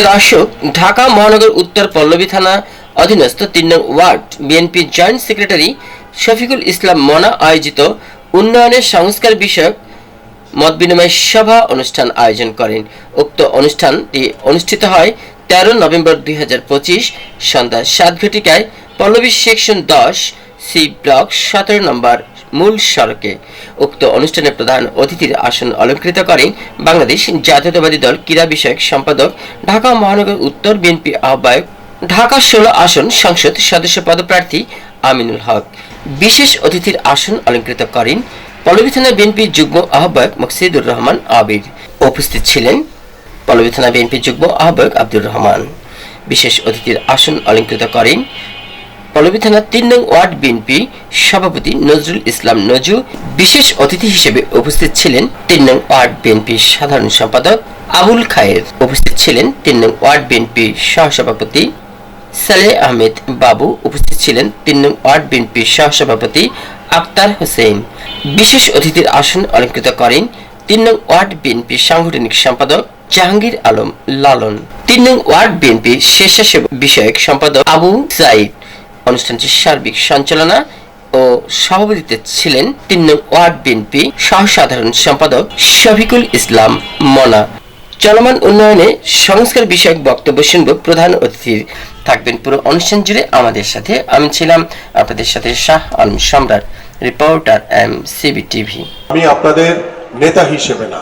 প্রিয় দর্শক ঢাকা মহানগর উত্তর পল্লবী থানা অধীনস্থ তিন নং ward BNP joint secretary Shafiqul Islam Mona আয়োজিত উন্নয়নের সংস্কার বিষয়ক মত বিনিময় সভা অনুষ্ঠান আয়োজন করেন। উক্ত অনুষ্ঠানটি অনুষ্ঠিত হয় তেরো নভেম্বর দুই হাজার পঁচিশ সন্ধ্যা সাত ঘটিকায় পল্লবী সেকশন দশ সি ব্লক সতেরো নম্বর মূল সড়কে। উক্ত অনুষ্ঠানে প্রধান অতিথির আসন অলঙ্কৃত করেন বাংলাদেশ জাতীয়তাবাদী দল ক্রীড়া বিষয়ক সম্পাদক ঢাকা মহানগর উত্তর বিএনপি আহ্বায়ক, ঢাকা ষোলো আসন সংসদ সদস্য পদপ্রার্থী আমিনুল হক। বিশেষ অতিথির আসন অলঙ্কৃত করেন পল্লবী থানা বিএনপি যুগ্ম আহ্বায়ক মকসিদুর রহমান আবির। উপস্থিত ছিলেন পল্লবী থানা বিএনপি যুগ্ম আহ্বায়ক আব্দুর রহমান। বিশেষ অতিথির আসন অলঙ্কৃত করেন পল্লবী তিন নং ওয়ার্ড বিএনপি সভাপতি নজরুল ইসলাম নজু বিশেষ অতিথি হিসেবে উপস্থিত ছিলেন তিন নং ওয়ার্ড বিএনপি সাধারণ সম্পাদক আবুল খায়ের। উপস্থিত ছিলেন তিন নং ওয়ার্ড বিএনপি সহসভাপতি সালেহ আহমেদ বাবু। উপস্থিত ছিলেন তিন নং ওয়ার্ড বিএনপি সহসভাপতি আক্তার হোসেন। বিশেষ অতিথির আসন অলঙ্কৃত করেন তিন নং ওয়ার্ড বিএনপি সাংগঠনিক সম্পাদক জাহাঙ্গীর আলম লালন। তিন নং ওয়ার্ড বিএনপি স্বেচ্ছাসেবক বিষয়ক সম্পাদক আবু সাইদ। অনুষ্ঠানটির সার্বিক সঞ্চালনা ও সভাপতিত্বে ছিলেন তিন নং ওয়ার্ড বিএনপি সহ সাধারণ সম্পাদক শফিকুল ইসলাম মনা। চলমান উন্নয়নে সংস্কার বিষয়ক বক্তব্য শুনব প্রধান অতিথির থাকবেন পুরো অনুষ্ঠান জুড়ে আমাদের সাথে আমি ছিলাম আপনাদের সাথে শাহ আলম সম্রাট, রিপোর্টার এম সিবি টিভি। আমি আপনাদের নেতা হিসেবে না,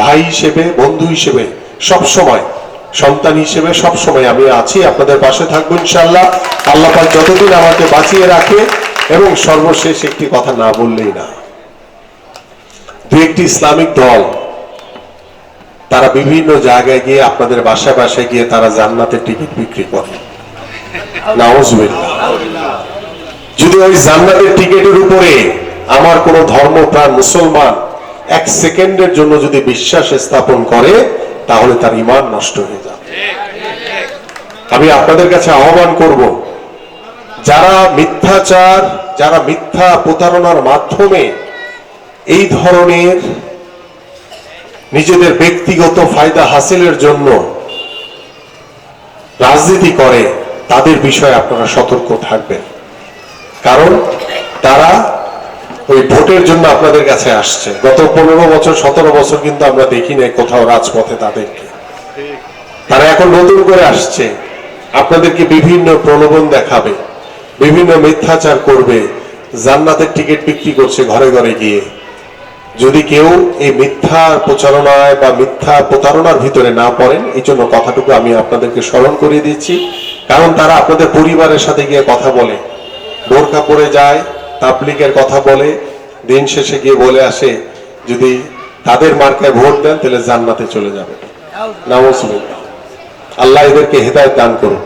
ভাই হিসেবে, বন্ধু হিসেবে সব সময় সন্তান হিসেবে সব সময় আমি আছি, আপনাদের পাশে থাকব ইনশাল্লাহ আল্লাহ পাক যতদিন আমাকে বাঁচিয়ে রাখে এবং সর্বশেষ একটি কথা না বললেই না। দু একটি ইসলামিক দল, তারা বিভিন্ন জায়গায় গিয়ে আপনাদের বাসায় বাসায় গিয়ে তারা জান্নাতের টিকিট বিক্রি করে। যদি ওই জান্নাতের টিকিটের উপরে আমার কোন ধর্মপ্রাণ মুসলমান এক সেকেন্ডের জন্য যদি বিশ্বাস স্থাপন করে তাহলে তার ইমান নষ্ট হয়ে যাবে। আমি আপনাদের কাছে আহ্বান করব, যারা মিথ্যাচার, যারা মিথ্যা প্রতারণার মাধ্যমে এই ধরনের নিজেদের ব্যক্তিগত ফায়দা হাসিলের জন্য রাজনীতি করে, তাদের বিষয়ে আপনারা সতর্ক থাকবেন। কারণ তারা ওই ভোটের জন্য আপনাদের কাছে আসছে। গত পনেরো বছর, সতেরো বছর কিন্তু আমরা দেখি নাই কোথাও রাজপথে তাদেরকে। তারা এখন নতুন করে আসছে। আপনাদেরকে বিভিন্ন প্রলোভন দেখাবে, বিভিন্ন মিথ্যাচার করবে, জান্নাতের টিকিট বিক্রি করছে ঘরে ঘরে গিয়ে। যদি কেউ এই মিথ্যা প্রচারণায় বা মিথ্যা প্রতারণার ভিতরে না পড়েন, এই জন্য কথাটুকু আমি আপনাদেরকে স্মরণ করিয়ে দিচ্ছি। কারণ তারা আপনাদের পরিবারের সাথে গিয়ে কথা বলে। বোরখা পরে যায় তাবলিগের কথা বলে, দিন শেষে গিয়ে বলে আসে, যদি তাদের মার্কায় ভোট দেন, তাহলে জান্নাতে চলে যাবে। আল্লাহ এদেরকে হেদায়ত দান করুন।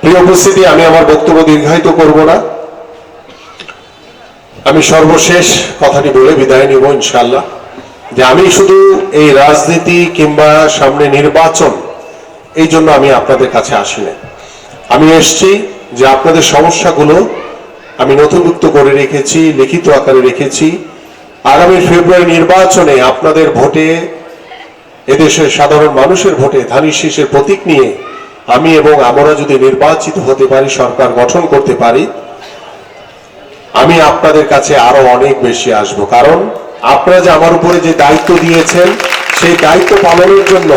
প্রিয় উপস্থিতি, আমি আমার বক্তব্য দীর্ঘায়িত করব না। আমি সর্বশেষ কথাটি বলে বিদায় নিব ইনশাল্লাহ যে আমি শুধু এই রাজনীতি কিংবা সামনে নির্বাচন, এই জন্য আমি আপনাদের কাছে আসিনি। আমি এসছি যে আপনাদের সমস্যাগুলো আমি নথিভুক্ত করে রেখেছি, লিখিত আকারে রেখেছি। আগামী ফেব্রুয়ারি নির্বাচনে আপনাদের ভোটে, এদেশের সাধারণ মানুষের ভোটে ধানি শীষের প্রতীক নিয়ে আমি এবং আমরা যদি নির্বাচিত হতে পারি, সরকার গঠন করতে পারি, আমি আপনাদের কাছে আরও অনেক বেশি আসব। কারণ আপনারা যে আমার উপরে যে দায়িত্ব দিয়েছেন, সেই দায়িত্ব পালনের জন্য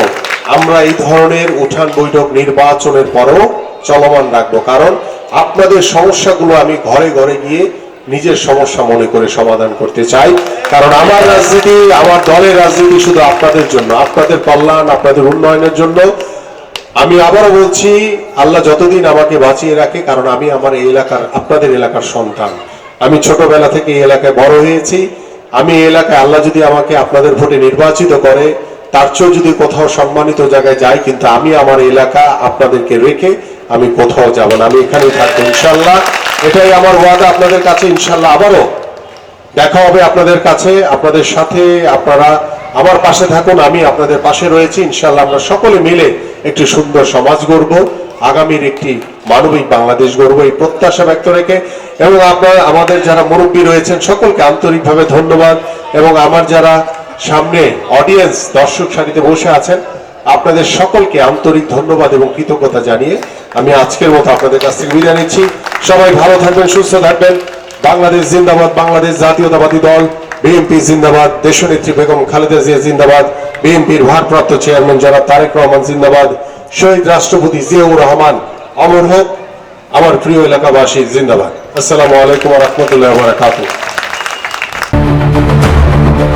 আমরা এই ধরনের উঠান বৈঠক নির্বাচনের পরেও চলমান রাখব। কারণ আপনাদের সমস্যাগুলো আমি ঘরে ঘরে গিয়ে নিজের সমস্যা মনে করে সমাধান করতে চাই। কারণ আমার রাজনীতি, আমার দলের রাজনীতি শুধু আপনাদের জন্য, আপনাদের কল্যাণ, আপনাদের উন্নয়নের জন্য। আমি আবারও বলছি, আল্লাহ যতদিন আমাকে বাঁচিয়ে রাখে, কারণ আমি আমার এই এলাকার, আপনাদের এলাকার সন্তান। আমি ছোটবেলা থেকে এই এলাকায় বড় হয়েছি। আমি এই এলাকায় আল্লাহ যদি আমাকে আপনাদের ভোটে নির্বাচিত করে, তার চেয়েও যদি কোথাও সম্মানিত জায়গায় যাই, কিন্তু আমি আমার এলাকা আপনাদেরকে রেখে আমি কোথাও যাব না, আমি এখানেই থাকব, ইনশাল্লাহ। এটাই আমার ওয়াদা আপনাদের কাছে, ইনশাল্লাহ আবারও দেখা হবে আপনাদের কাছে, আপনাদের সাথে আপনারা আমার পাশে থাকুন, আমি আপনাদের পাশে রয়েছি, ইনশাল্লাহ আমরা সকলে মিলে একটি সুন্দর সমাজ গড়ব, আগামীর একটি মানবিক বাংলাদেশ গড়ব, এই প্রত্যাশা ব্যক্ত রেখে। এবং আপনার, আমাদের যারা মুরব্বী রয়েছেন, সকলকে আন্তরিকভাবে ধন্যবাদ। এবং আমার যারা সামনে অডিয়েন্স দর্শক সারিতে বসে আছেন আপনাদের সকলকে আন্তরিক ধন্যবাদ এবং কৃতজ্ঞতা জানিয়ে আমি আজকের মতো আপনাদের কাছ থেকে বিদায় নিচ্ছি। সবাই ভালো থাকবেন, সুস্থ থাকবেন। বাংলাদেশ জিন্দাবাদ, বাংলাদেশ জাতীয়তাবাদী দল বিএনপি জিন্দাবাদ, দেশনেত্রী বেগম খালেদা জিয়া জিন্দাবাদ বিএনপির ভারপ্রাপ্ত চেয়ারম্যান জনাব তারেক রহমান জিন্দাবাদ, শহীদ রাষ্ট্রপতি জিয়াউর রহমান, অমর হোক, আমার প্রিয় এলাকাবাসী জিন্দাবাদ। আসসালামু আলাইকুম রহমতুল্লাহ বারাকাতুহ।